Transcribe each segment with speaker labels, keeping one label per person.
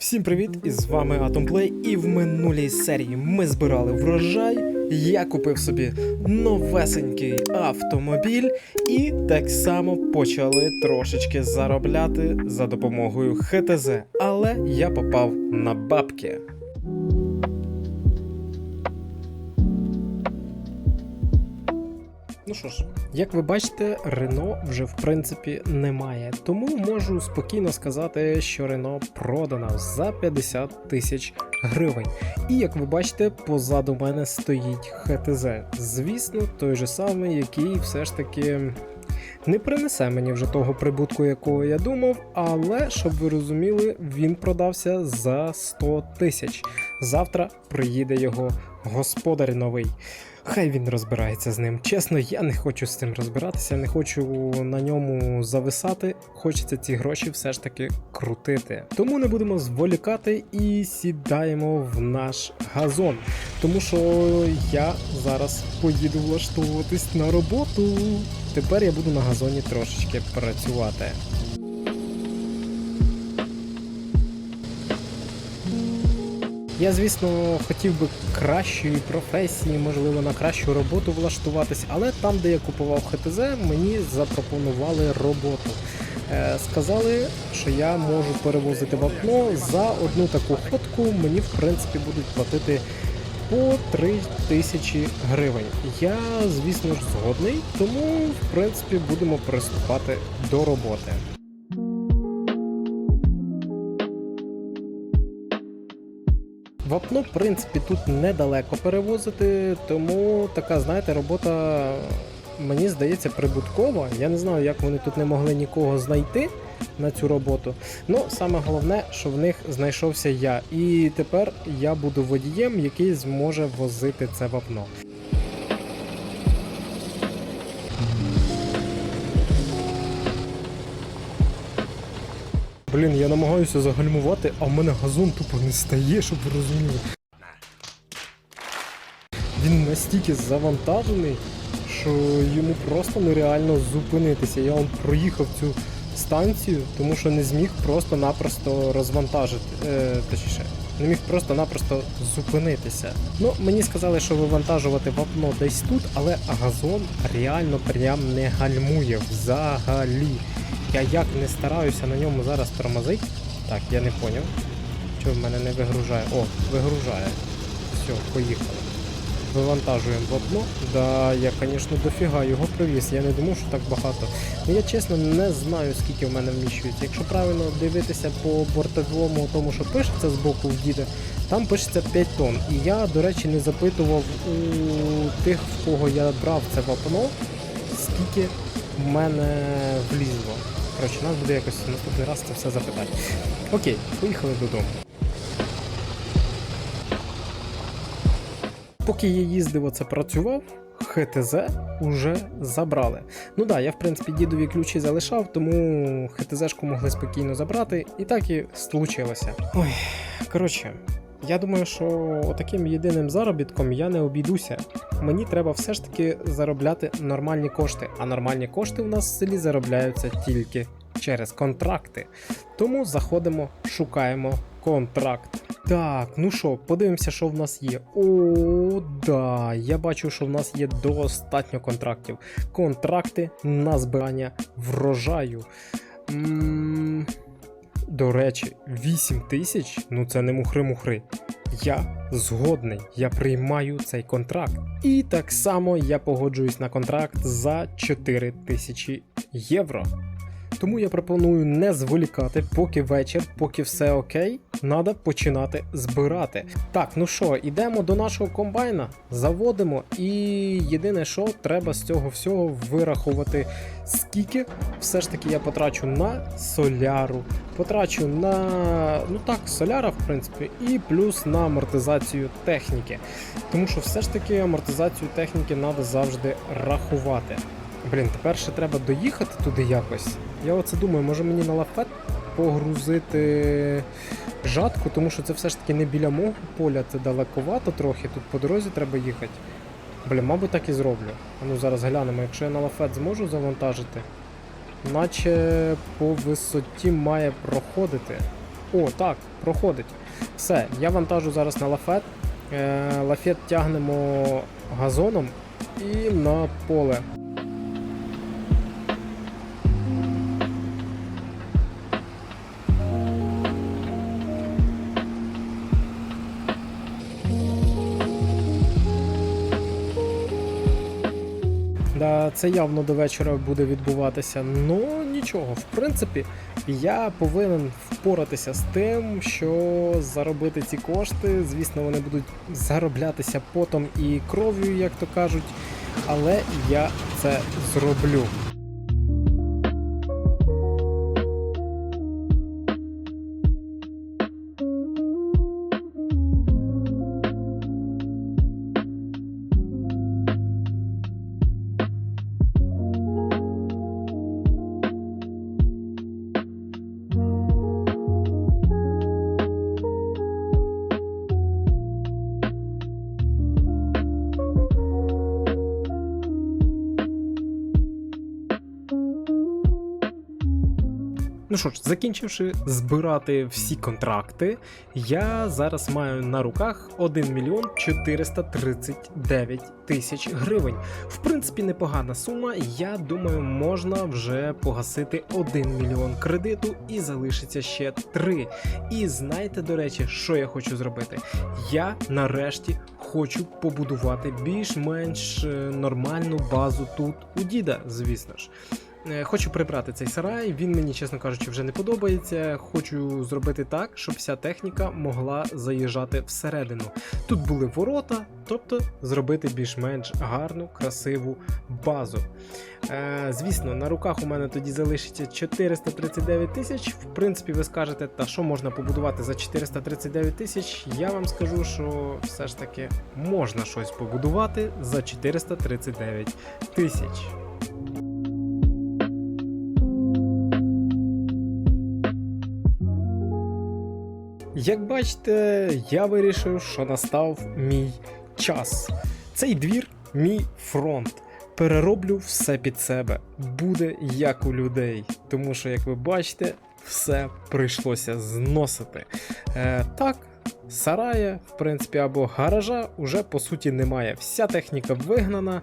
Speaker 1: Всім привіт! І з вами Атомплей. І в минулій серії ми збирали врожай. Я купив собі новесенький автомобіль, і так само почали трошечки заробляти за допомогою ХТЗ. Але я попав на бабки. Ну що ж, як ви бачите, Рено вже в принципі немає. Тому можу спокійно сказати, що Рено продано за 50 тисяч гривень. І як ви бачите, позаду мене стоїть ХТЗ. Звісно, той же самий, який все ж таки. Не принесе мені вже того прибутку, якого я думав, але щоб ви розуміли, він продався за 100 тисяч. Завтра приїде його господар новий. Хай він розбирається з ним. Чесно, я не хочу з цим розбиратися, не хочу на ньому зависати. Хочеться ці гроші все ж таки крутити. Тому не будемо зволікати і сідаємо в наш газон. Тому що я зараз поїду влаштовуватись на роботу. Тепер я буду на газоні трошечки працювати. Я, звісно, хотів би кращої професії, можливо, на кращу роботу влаштуватись, але там, де я купував ХТЗ, мені запропонували роботу. Е, Сказали, що я можу перевозити вапно за одну таку ходку. Мені, в принципі, будуть платити по 3 тисячі гривень. Я, звісно ж, згодний, тому, в принципі, будемо приступати до роботи. Вапно, в принципі, тут недалеко перевозити, тому така, знаєте, робота мені здається прибуткова. Я не знаю, як вони тут не могли нікого знайти на цю роботу. Ну, саме головне, що в них знайшовся я. І тепер я буду водієм, який зможе возити це вапно. Блін, я намагаюся загальмувати, а в мене газон тупо не стає, щоб ви розуміли. Він настільки завантажений, що йому просто нереально зупинитися. Я вам проїхав цю станцію, тому що не зміг просто-напросто розвантажити. Е, точніше, не міг просто-напросто зупинитися. Ну, мені сказали, що вивантажувати вапно десь тут, але газон реально прям не гальмує взагалі. Я як не стараюся на ньому зараз тормозити. Так, я не поняв. Що в мене не вигружає? О, вигружає. Все, поїхали. Вивантажуємо вапно. Да, я, звісно, дофіга його привіз. Я не думав, що так багато. Ну я чесно не знаю, скільки в мене вміщується. Якщо правильно дивитися по бортовому тому, що пишеться з боку в діда, там пишеться 5 тонн. І я, до речі, не запитував у тих, в кого я брав це вапно, скільки в мене влізло. Коротше, нас буде якось наступний раз це все запитати. Окей, поїхали додому. Поки я їздив, оце працював, ХТЗ уже забрали. Ну да, я в принципі дідові ключі залишав, тому ХТЗшку могли спокійно забрати, і так і случилося. Ой, коротше, я думаю, що таким єдиним заробітком я не обійдуся. Мені треба все ж таки заробляти нормальні кошти, а нормальні кошти у нас в селі заробляються тільки через контракти. Тому заходимо, шукаємо контракт. Так, ну що, подивимося, що в нас є. О, да, я бачу, що в нас є достатньо контрактів. Контракти на збирання врожаю. М, До речі, 8 тисяч, ну це не мухри-мухри. Я згодний, я приймаю цей контракт. І так само я погоджуюсь на контракт за 4 тисячі євро. Тому я пропоную не зволікати, поки вечір, поки все окей, треба починати збирати. Так, ну що, йдемо до нашого комбайна, заводимо, і єдине, що треба з цього всього вирахувати, скільки все ж таки я потрачу на соляру, потрачу на ну так, соляра, в принципі, і плюс на амортизацію техніки. Тому що все ж таки амортизацію техніки треба завжди рахувати. Блін, тепер ще треба доїхати туди якось. Я оце думаю, може мені на лафет погрузити жатку, тому що це все ж таки не біля мого поля, це далековато трохи. Тут по дорозі треба їхати. Блін, мабуть, так і зроблю. Ну зараз глянемо, якщо я на лафет зможу завантажити, наче по висоті має проходити. О, так, проходить. Все, я вантажу зараз на лафет. Е, лафет тягнемо газоном і на поле. Це явно до вечора буде відбуватися. Ну нічого, в принципі, я повинен впоратися з тим, що заробити ці кошти. Звісно, вони будуть зароблятися потом і кров'ю, як то кажуть. Але я це зроблю. Ну що ж, закінчивши збирати всі контракти, я зараз маю на руках 1 мільйон 439 тисяч гривень. В принципі, непогана сума. Я думаю, можна вже погасити 1 мільйон кредиту і залишиться ще 3. І знаєте, до речі, що я хочу зробити? Я нарешті хочу побудувати більш-менш е, нормальну базу тут у діда, звісно ж. Е, Хочу прибрати цей сарай, він мені, чесно кажучи, вже не подобається. Хочу зробити так, щоб вся техніка могла заїжджати всередину. Тут були ворота, тобто зробити більш-менш гарну, красиву базу. Е, звісно, на руках у мене тоді залишиться 439 тисяч. В принципі, ви скажете, та що можна побудувати за 439 тисяч. Я вам скажу, що все ж таки можна щось побудувати за 439 тисяч. Як бачите, я вирішив, що настав мій час. Цей двір мій фронт. Перероблю все під себе. Буде як у людей. Тому що, як ви бачите, все прийшлося зносити. Е, так, сарая, в принципі, або гаража уже по суті немає. Вся техніка вигнана.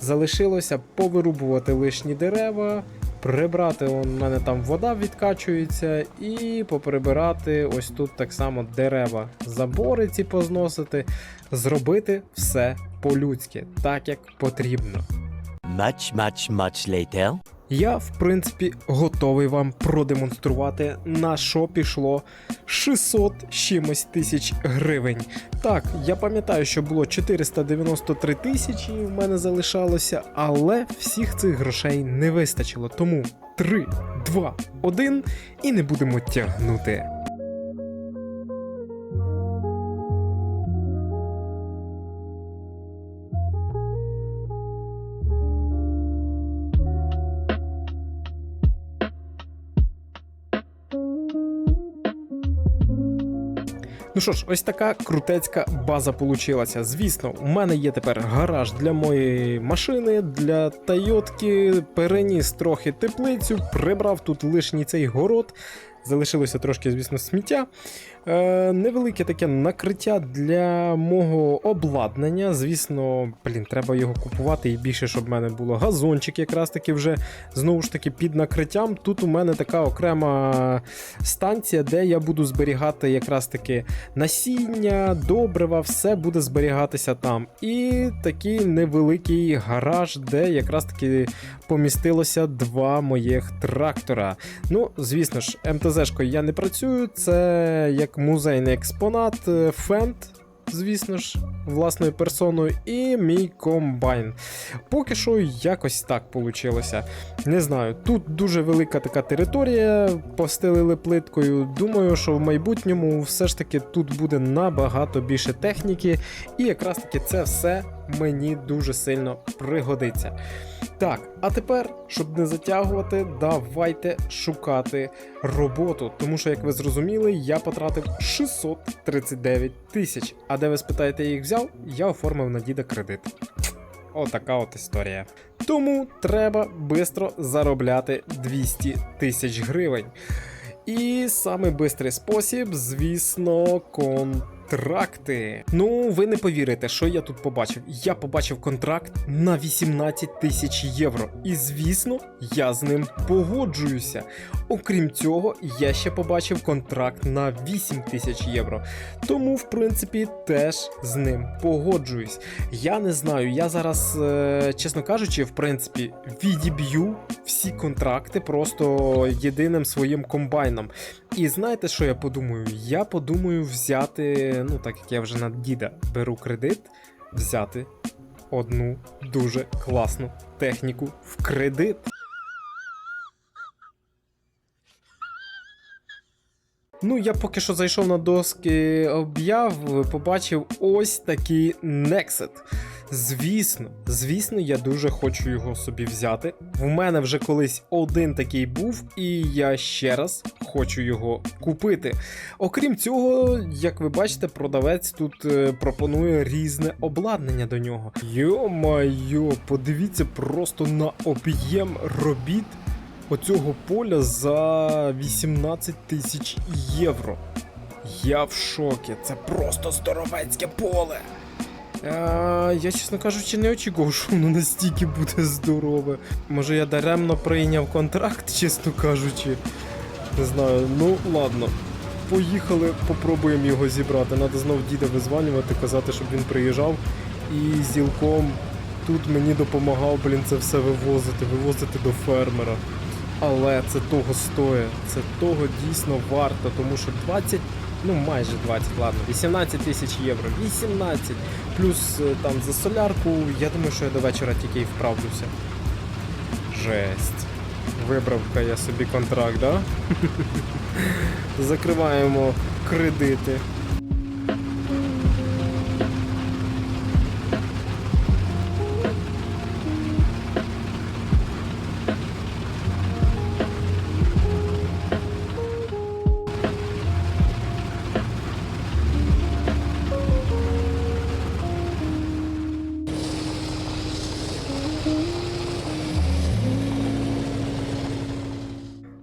Speaker 1: Залишилося повирубувати лишні дерева, прибрати, у мене там вода відкачується, і поприбирати ось тут так само дерева, забори ці позносити, зробити все по-людськи, так як потрібно.
Speaker 2: Much, much, much later.
Speaker 1: Я, в принципі, готовий вам продемонструвати, на що пішло 600 чимось тисяч гривень. Так, я пам'ятаю, що було 493 тисячі в мене залишалося, але всіх цих грошей не вистачило. Тому 3, 2, 1 і не будемо тягнути. Ну що ж, ось така крутецька база получилася. Звісно, у мене є тепер гараж для моєї машини, для Тойотки, переніс трохи теплицю, прибрав тут лишній цей город. Залишилося трошки, звісно, сміття. Е, невелике таке накриття для мого обладнання. Звісно, блін, треба його купувати і більше, щоб в мене було газончик, якраз таки вже знову ж таки під накриттям. Тут у мене така окрема станція, де я буду зберігати якраз таки насіння, добрива, все буде зберігатися там. І такий невеликий гараж, де якраз таки помістилося два моїх трактора. Ну, звісно ж, МТЗ-шкою я не працюю, це як музейний експонат, е, фент. Звісно ж, власною персоною, і мій комбайн. Поки що якось так вийшло. Не знаю, тут дуже велика така територія, постелили плиткою. Думаю, що в майбутньому все ж таки тут буде набагато більше техніки, і якраз таки це все мені дуже сильно пригодиться. Так, а тепер, щоб не затягувати, давайте шукати роботу. Тому що, як ви зрозуміли, я потратив 639 тисяч. А де ви спитаєте, я їх взяв? Я оформив на діда кредит. Отака от історія. Тому треба швидко заробляти 200 тисяч гривень. І самий бистрий спосіб, звісно, контракти. Ну, ви не повірите, що я тут побачив. Я побачив контракт на 18 тисяч євро. І звісно, я з ним погоджуюся. Окрім цього, я ще побачив контракт на 8 тисяч євро. Тому, в принципі, теж з ним погоджуюсь. Я не знаю, я зараз, е, чесно кажучи, в принципі, відіб'ю всі контракти просто єдиним своїм комбайном. І знаєте, що я подумаю? Я подумаю взяти, ну так як я вже на діда беру кредит, взяти одну дуже класну техніку в кредит. Ну, я поки що зайшов на доски об'яв, побачив ось такий Nexet. Звісно, звісно, я дуже хочу його собі взяти. В мене вже колись один такий був, і я ще раз хочу його купити. Окрім цього, як ви бачите, продавець тут е, пропонує різне обладнання до нього. Йо-майо, подивіться просто на об'єм робіт оцього поля за 18 тисяч євро. Я в шокі, це просто здоровецьке поле. А, я, чесно кажучи, не очікував, що воно настільки буде здорове. Може я даремно прийняв контракт, чесно кажучи. Не знаю, ну ладно. Поїхали, попробуємо його зібрати. Надо знов діда визванювати, казати, щоб він приїжджав. І зілком тут мені допомагав, блін, це все вивозити, вивозити до фермера. Але це того стоїть, це того дійсно варто, тому що 20, ну майже 20, ладно, 18 тисяч євро, 18, плюс е, там за солярку, я думаю, що я до вечора тільки і вправлюся. Жесть. Вибрав-ка я собі контракт, да? Закриваємо кредити.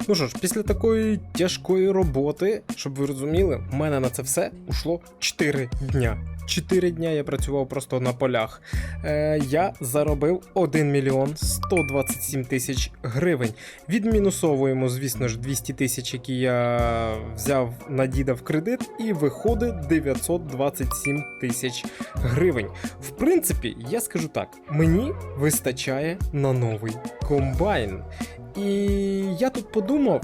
Speaker 1: Ну що ж, після такої тяжкої роботи, щоб ви розуміли, в мене на це все ушло 4 дня. 4 дня я працював просто на полях. Е, я заробив 1 мільйон 127 тисяч гривень. Відмінусовуємо, звісно ж, 200 тисяч, які я взяв на діда в кредит, і виходить 927 тисяч гривень. В принципі, я скажу так: мені вистачає на новий комбайн. І я тут подумав: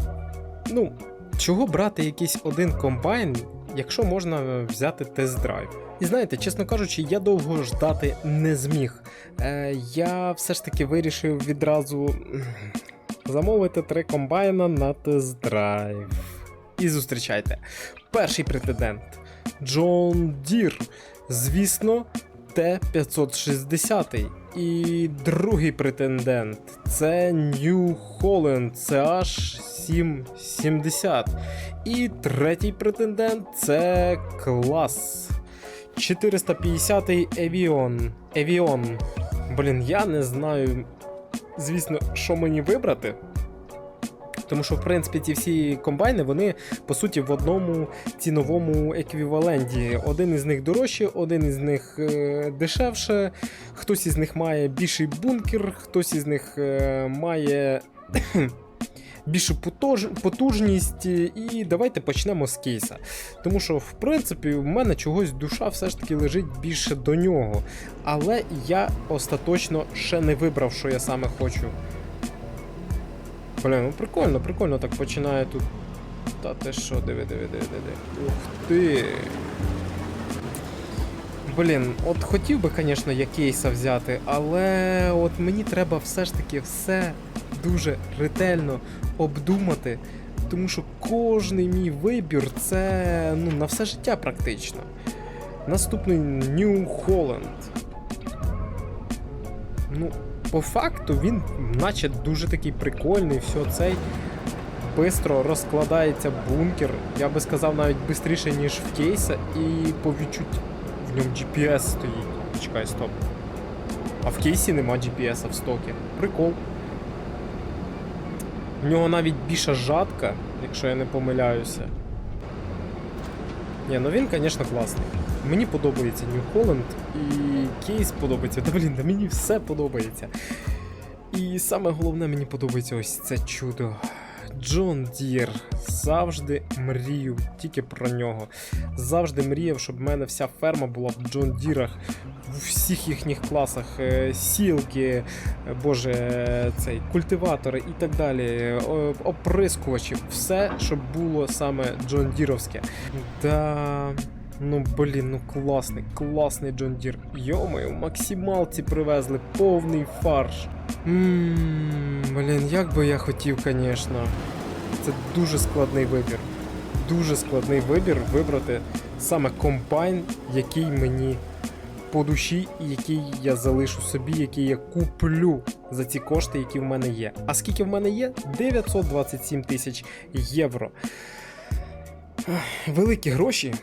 Speaker 1: ну, чого брати якийсь один комбайн, якщо можна взяти тест-драйв. І знаєте, чесно кажучи, я довго ждати не зміг. Е, я все ж таки вирішив відразу замовити три комбайна на тест-драйв. І зустрічайте. Перший претендент Джон Дір. Звісно, Т-560. І другий претендент це New Holland CH770. І третій претендент це клас 450 Avion. Avion. Блін, я не знаю, звісно, що мені вибрати. Тому що, в принципі, ці всі комбайни, вони по суті в одному ціновому еквіваленті. Один із них дорожче, один із них е, дешевше, хтось із них має більший бункер, хтось із них е, має більшу потуж, потужність. І давайте почнемо з кейса. Тому що, в принципі, в мене чогось душа все ж таки лежить більше до нього. Але я остаточно ще не вибрав, що я саме хочу. Блін, ну прикольно, прикольно так починає тут. Та ти що, диви, диви, диви, диви. Ух ти. Блін, от хотів би, звісно, я кейса взяти, але от мені треба все ж таки все дуже ретельно обдумати, тому що кожний мій вибір це ну, на все життя практично. Наступний New Holland. Ну, по факту він, наче дуже такий прикольний, все цей. Бистро розкладається бункер. Я би сказав навіть швидше, ніж в кейса, і по відчуттю в ньому GPS стоїть. Чекай, стоп. А в кейсі нема GPS в стокі. Прикол. В нього навіть більша жатка, якщо я не помиляюся. Ні, ну він, звісно, класний. Мені подобається New Holland і кейс подобається. Та блін, да мені все подобається. І саме головне, мені подобається ось це чудо. Джон Дір. Завжди мрію тільки про нього. Завжди мріяв, щоб в мене вся ферма була в Джон Дірах в всіх їхніх класах. Е, Сілки, е, боже, цей культиватори і так далі. е, Оприскувачі. Все, щоб було саме Джон Діровське. Да. Ну блін, ну класний, класний Джон Дір. Йомаю, максималці привезли, повний фарш. Ммм, блін, як би я хотів, звісно. Це дуже складний вибір. Дуже складний вибір вибрати саме комбайн, який мені по душі, і який я залишу собі, який я куплю за ці кошти, які в мене є. А скільки в мене є? 927 тисяч євро. Великі гроші.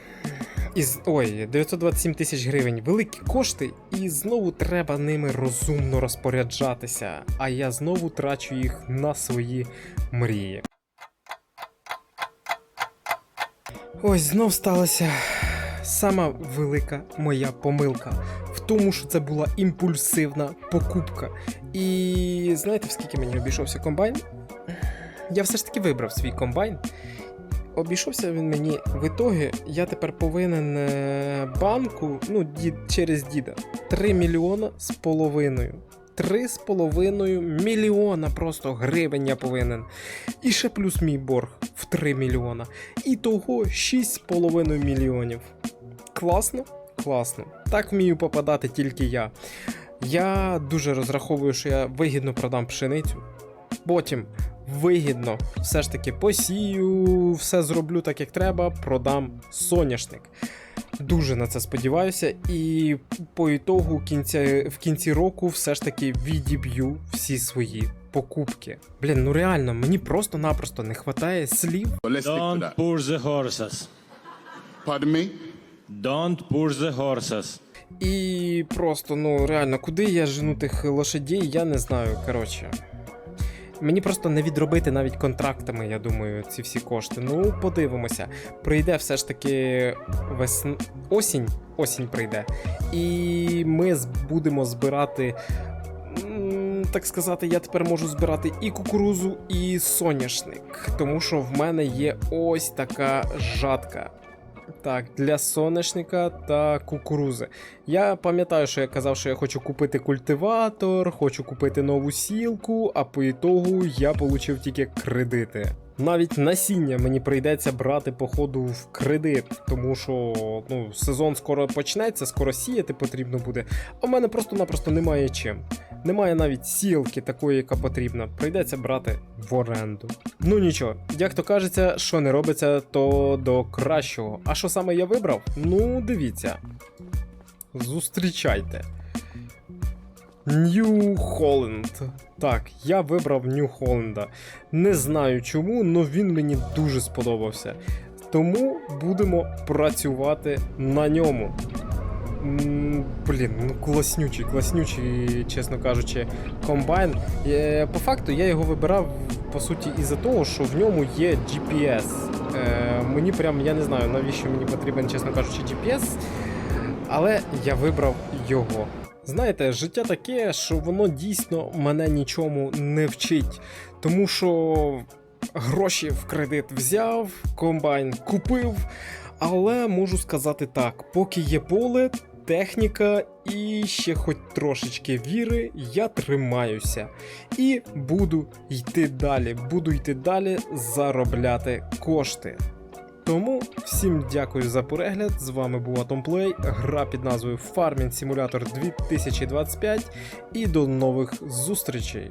Speaker 1: Із, ой, 927 тисяч гривень. Великі кошти, і знову треба ними розумно розпоряджатися. А я знову трачу їх на свої мрії. Ось знов сталася сама велика моя помилка в тому, що це була імпульсивна покупка. І знаєте, в скільки мені обійшовся комбайн? Я все ж таки вибрав свій комбайн. Обійшовся він мені в ітогі, я тепер повинен е, банку, ну, дід, через діда, 3 мільйона з половиною. 3 з половиною мільйона просто гривень я повинен. І ще плюс мій борг в 3 мільйона. І того 6,5 мільйонів. Класно? Класно. Так вмію попадати тільки я. Я дуже розраховую, що я вигідно продам пшеницю. Потім вигідно все ж таки посію, все зроблю так, як треба, продам соняшник. Дуже на це сподіваюся, і по ітогу кінця, в кінці року все ж таки відіб'ю всі свої покупки. Блін, ну реально, мені просто-напросто не вистачає слів.
Speaker 3: Don't push the horses.
Speaker 4: Pardon me?
Speaker 3: Don't push the horses.
Speaker 1: І просто, ну реально, куди я жену тих лошадей, я не знаю. Коротше. Мені просто не відробити навіть контрактами, я думаю, ці всі кошти. Ну, подивимося. Прийде все ж таки весн... осінь, осінь прийде. І ми будемо збирати. Так сказати, я тепер можу збирати і кукурузу, і соняшник. Тому що в мене є ось така жатка. Так, для соняшника та кукурузи. Я пам'ятаю, що я казав, що я хочу купити культиватор, хочу купити нову сілку, а по ітогу я отримав тільки кредити. Навіть насіння мені прийдеться брати по ходу в кредит, тому що ну, сезон скоро почнеться, скоро сіяти потрібно буде. А в мене просто-напросто немає чим. Немає навіть сілки такої, яка потрібна. Прийдеться брати в оренду. Ну нічого, як то кажеться, що не робиться, то до кращого. А що саме я вибрав? Ну, дивіться. Зустрічайте. Нью Холленд. Так, я вибрав Нью Холленда. Не знаю чому, але він мені дуже сподобався. Тому будемо працювати на ньому. Блін, ну класнючий, класнючий, чесно кажучи, комбайн. Е, По факту я його вибирав по суті із-за того, що в ньому є GPS. Е, Мені прям я не знаю, навіщо мені потрібен, чесно кажучи, GPS, але я вибрав його. Знаєте, життя таке, що воно дійсно мене нічому не вчить. Тому що гроші в кредит взяв, комбайн купив. Але можу сказати так: поки є поле, техніка і ще хоч трошечки віри, я тримаюся. І буду йти далі, буду йти далі заробляти кошти. Тому всім дякую за перегляд. З вами був Atomplay, гра під назвою Farming Simulator 2025 і до нових зустрічей.